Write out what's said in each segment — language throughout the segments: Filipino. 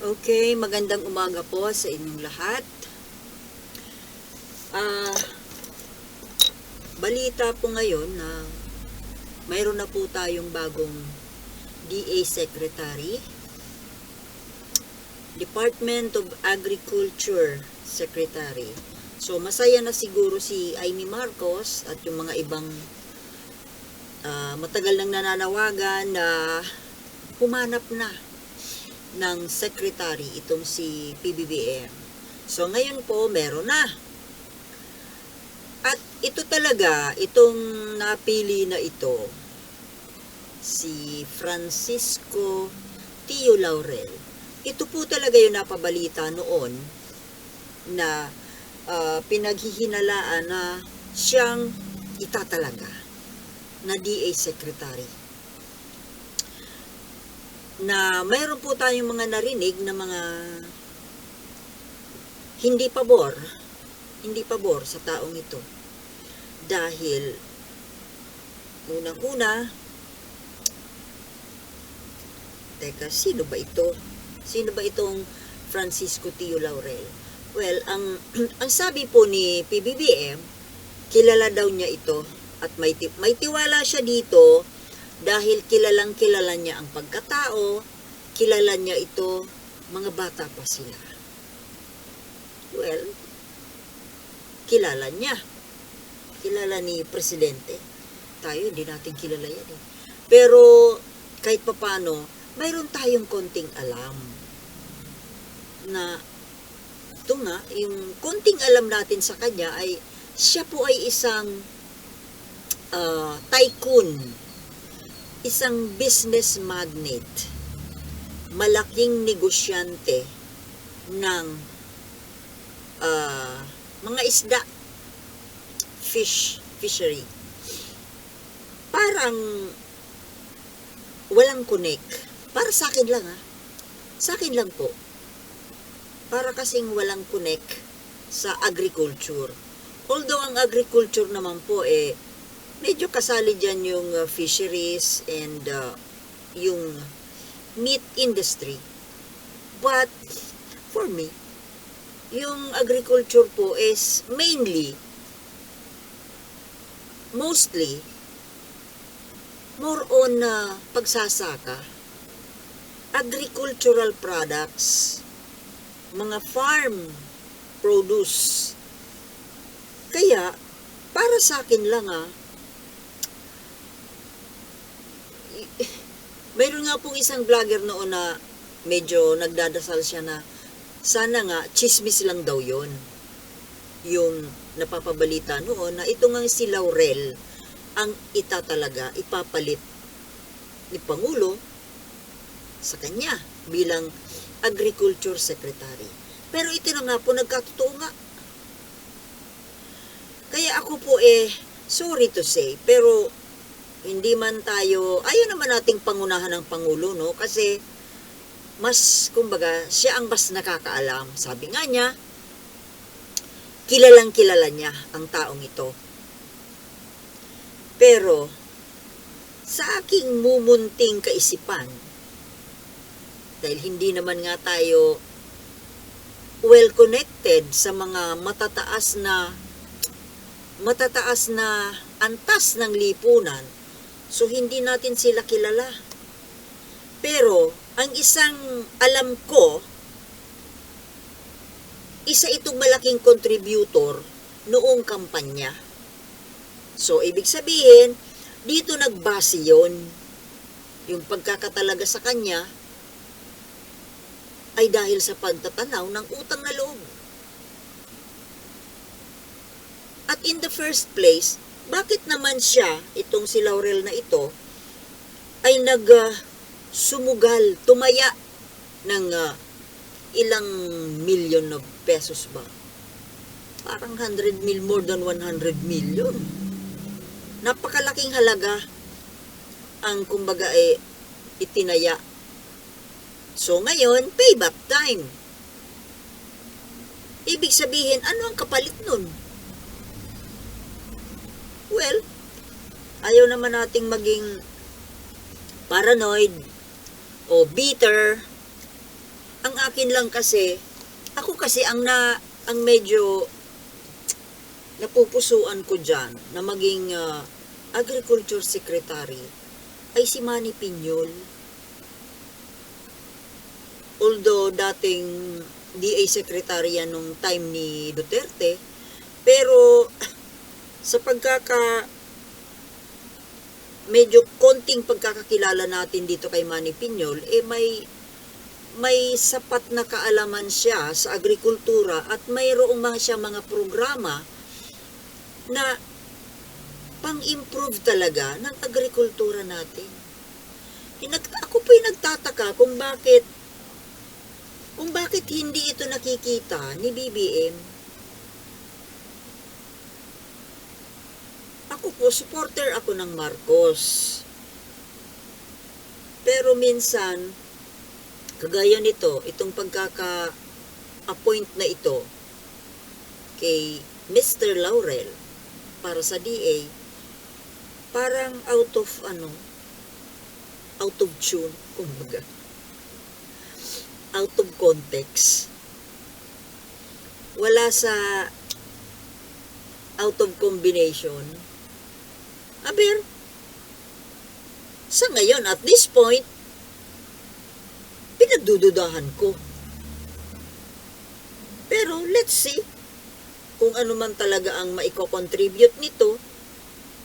Okay, magandang umaga po sa inyong lahat. Ah, balita po ngayon na mayroon na po tayong bagong DA Secretary, Department of Agriculture Secretary. So masaya na siguro si Amy Marcos at yung mga ibang ah, matagal nang nananawagan na humanap na ng secretary itong si PBBM. So ngayon po meron na. At ito talaga, itong napili na ito, si Francisco Tio Laurel. Ito po talaga yung napabalita noon na ah, pinaghihinalaan na siyang itatalaga na DA Secretary na mayroon po tayong mga narinig na mga hindi pabor, hindi pabor sa taong ito. Dahil, unang-una, teka, sino ba ito? Sino ba itong Francisco Tio Laurel? Well, ang, ang sabi po ni PBBM, kilala daw niya ito at may, may tiwala siya dito dahil kilalang kilala niya ang pagkatao, kilala niya ito, mga bata pa sila. Well, kilala niya. Kilala ni Presidente. Tayo, hindi natin kilala yan eh. Pero, kahit papano, mayroon tayong konting alam na ito nga, yung konting alam natin sa kanya ay siya po ay isang ah, tycoon isang business magnate, malaking negosyante ng ah, mga isda, fish, fishery. Parang walang connect. Para sa akin lang ha. Sa akin lang po. Para kasing walang connect sa agriculture. Although ang agriculture naman po eh medyo kasali dyan yung uh, fisheries and uh, yung meat industry. But, for me, yung agriculture po is mainly, mostly, more on uh, pagsasaka, agricultural products, mga farm produce. Kaya, para sa akin lang ah, Mayroon nga pong isang vlogger noon na medyo nagdadasal siya na sana nga chismis lang daw yon yung napapabalita noon na ito nga si Laurel ang itatalaga, ipapalit ni Pangulo sa kanya bilang Agriculture Secretary. Pero ito na nga po, nagkatotoo nga. Kaya ako po eh, sorry to say, pero hindi man tayo, ayaw naman nating pangunahan ng Pangulo, no? Kasi, mas, kumbaga, siya ang mas nakakaalam. Sabi nga niya, kilalang kilala niya ang taong ito. Pero, sa aking mumunting kaisipan, dahil hindi naman nga tayo well connected sa mga matataas na matataas na antas ng lipunan, So, hindi natin sila kilala. Pero, ang isang alam ko, isa itong malaking contributor noong kampanya. So, ibig sabihin, dito nagbase yon Yung pagkakatalaga sa kanya ay dahil sa pagtatanaw ng utang na loob. At in the first place, bakit naman siya, itong si Laurel na ito, ay nag uh, sumugal, tumaya ng uh, ilang million of pesos ba? Parang 100 mil, more than 100 million. Napakalaking halaga ang kumbaga eh, itinaya. So ngayon, payback time. Ibig sabihin, ano ang kapalit nun? Well, ayaw naman nating maging paranoid o bitter ang akin lang kasi, ako kasi ang na, ang medyo napupusuan ko dyan na maging ah, agriculture secretary ay si Manny Piñol. Although dating DA secretary yan nung time ni Duterte, pero sa pagkaka medyo konting pagkakakilala natin dito kay Manny Piñol, eh may may sapat na kaalaman siya sa agrikultura at mayroong mga siya mga programa na pang-improve talaga ng agrikultura natin. Inag, ako po'y nagtataka kung bakit kung bakit hindi ito nakikita ni BBM. Ako po, supporter ako ng Marcos. Pero minsan, kagaya nito, itong pagkaka-appoint na ito kay Mr. Laurel para sa DA, parang out of ano, out of tune, kumbaga. Out of context. Wala sa out of combination. Aber, sa ngayon, at this point, pinagdududahan ko. Pero let's see kung ano man talaga ang maiko-contribute nito.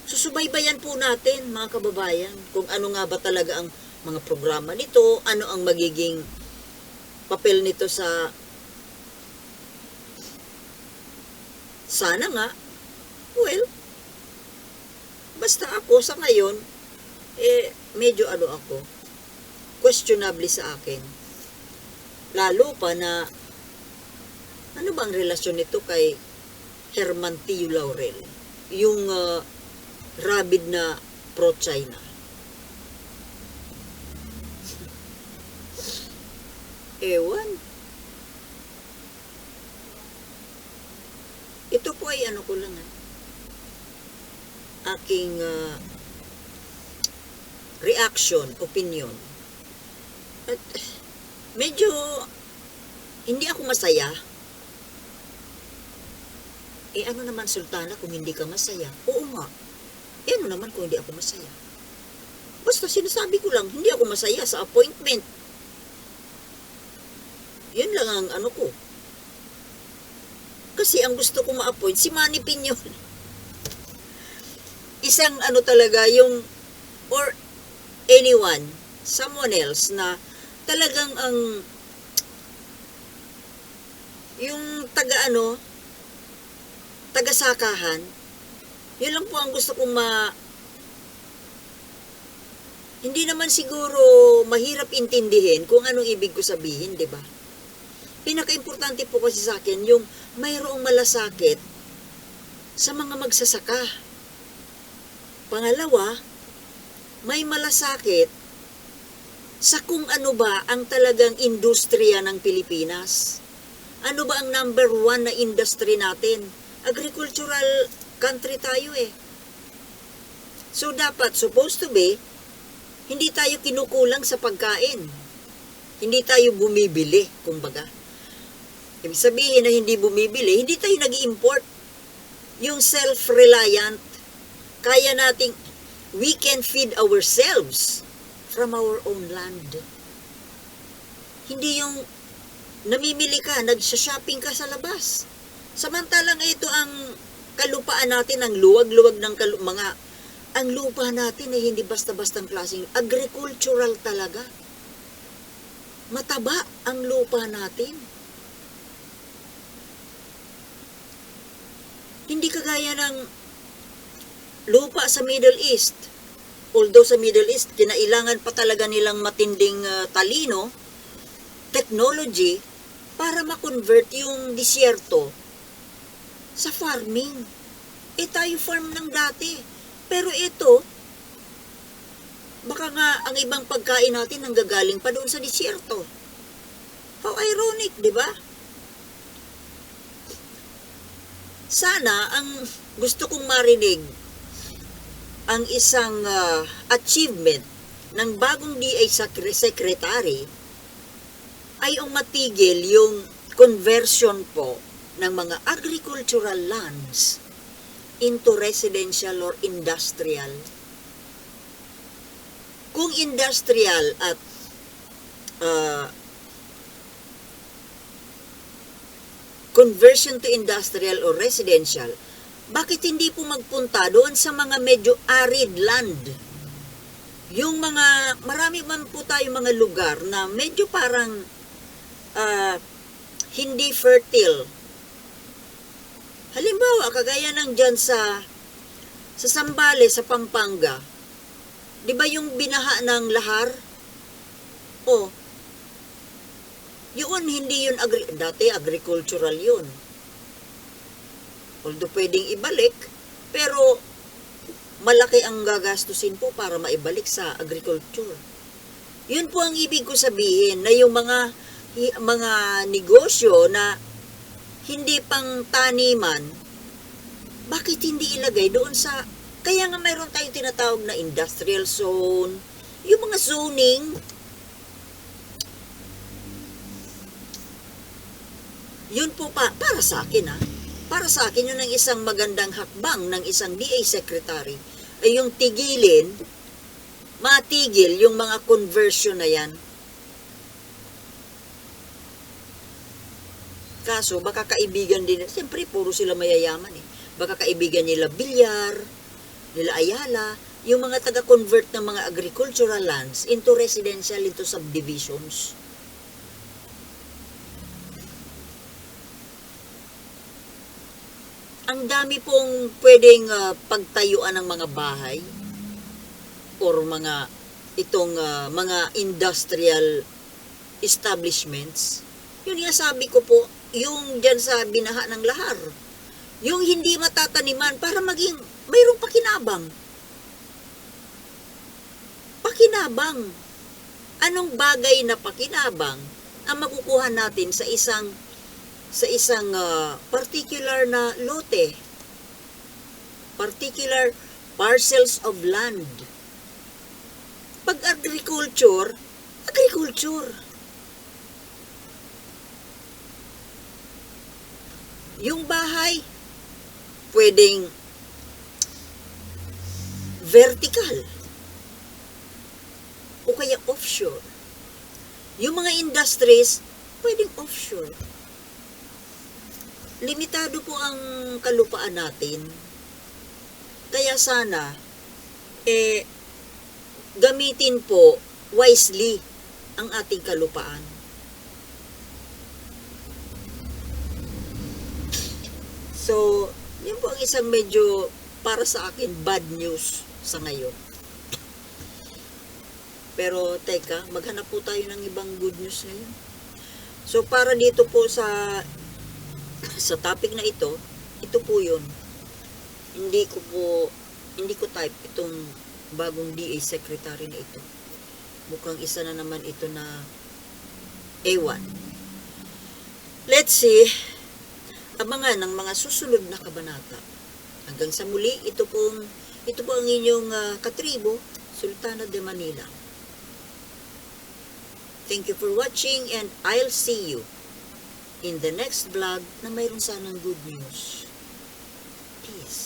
Susubaybayan po natin mga kababayan kung ano nga ba talaga ang mga programa nito, ano ang magiging papel nito sa sana nga well basta ako sa ngayon eh medyo ano ako questionable sa akin. Lalo pa na, ano bang relasyon nito kay Herman T. Laurel? Yung uh, rabid na pro-China. Ewan. Ito po ay ano ko lang ah. Aking uh, reaction, opinion. At medyo hindi ako masaya. Eh ano naman sultana kung hindi ka masaya? Oo nga. Eh ano naman kung hindi ako masaya? Basta sinasabi ko lang, hindi ako masaya sa appointment. Yun lang ang ano ko. Kasi ang gusto ko ma-appoint, si Manny Piñol. Isang ano talaga, yung, or anyone, someone else na talagang ang yung taga ano taga sakahan yun lang po ang gusto kong ma hindi naman siguro mahirap intindihin kung anong ibig ko sabihin, di ba? Pinaka-importante po kasi sa akin yung mayroong malasakit sa mga magsasaka. Pangalawa, may malasakit sa kung ano ba ang talagang industriya ng Pilipinas. Ano ba ang number one na industry natin? Agricultural country tayo eh. So dapat, supposed to be, hindi tayo kinukulang sa pagkain. Hindi tayo bumibili, kumbaga. Ibig sabihin na hindi bumibili, hindi tayo nag import Yung self-reliant, kaya nating, we can feed ourselves from our own land. Hindi yung namimili ka, nagsha-shopping ka sa labas. Samantalang ito ang kalupaan natin, ang luwag-luwag ng kalu- mga ang lupa natin ay hindi basta-bastang klaseng agricultural talaga. Mataba ang lupa natin. Hindi kagaya ng lupa sa Middle East. Although sa Middle East, kinailangan pa talaga nilang matinding uh, talino, technology, para ma-convert yung disyerto sa farming. Eh tayo farm ng dati. Pero ito, baka nga ang ibang pagkain natin nanggagaling pa doon sa disyerto. How ironic, di ba? Sana ang gusto kong marinig ang isang uh, achievement ng bagong DA secretary ay ang matigil yung conversion po ng mga agricultural lands into residential or industrial. Kung industrial at uh, conversion to industrial or residential, bakit hindi po magpunta doon sa mga medyo arid land? Yung mga, marami man po tayo mga lugar na medyo parang ah, hindi fertile. Halimbawa, kagaya ng dyan sa, sa Sambales, sa Pampanga, di ba yung binaha ng lahar? Oh, yun, hindi yun, agri- dati agricultural yun. Although pwedeng ibalik, pero malaki ang gagastusin po para maibalik sa agriculture. Yun po ang ibig ko sabihin na yung mga mga negosyo na hindi pang taniman, bakit hindi ilagay doon sa kaya nga mayroon tayong tinatawag na industrial zone, yung mga zoning, yun po pa, para sa akin ha, para sa akin yun ang isang magandang hakbang ng isang DA secretary ay yung tigilin, matigil yung mga conversion na yan. Kaso, baka kaibigan din, siyempre puro sila mayayaman eh. Baka kaibigan nila Bilyar, nila Ayala, yung mga taga-convert ng mga agricultural lands into residential, into subdivisions. Ang dami pong pwedeng ah, pagtayuan ng mga bahay or mga itong ah, mga industrial establishments. Yun nga sabi ko po, yung dyan sa binaha ng lahar, yung hindi matataniman para maging mayroong pakinabang. Pakinabang. Anong bagay na pakinabang ang makukuha natin sa isang sa isang ah, particular na lote, particular parcels of land. Pag agriculture, agriculture. Yung bahay, pwedeng vertical o kaya offshore. Yung mga industries, pwedeng offshore limitado po ang kalupaan natin. Kaya sana, eh, gamitin po wisely ang ating kalupaan. So, yun po ang isang medyo para sa akin bad news sa ngayon. Pero teka, maghanap po tayo ng ibang good news ngayon. So para dito po sa sa topic na ito, ito po yun. Hindi ko po, hindi ko type itong bagong DA secretary na ito. Mukhang isa na naman ito na A1. Let's see, abangan ng mga susunod na kabanata. Hanggang sa muli, ito pong, ito po ang inyong ah, katribo, Sultana de Manila. Thank you for watching and I'll see you in the next vlog na mayroon sanang good news. Peace.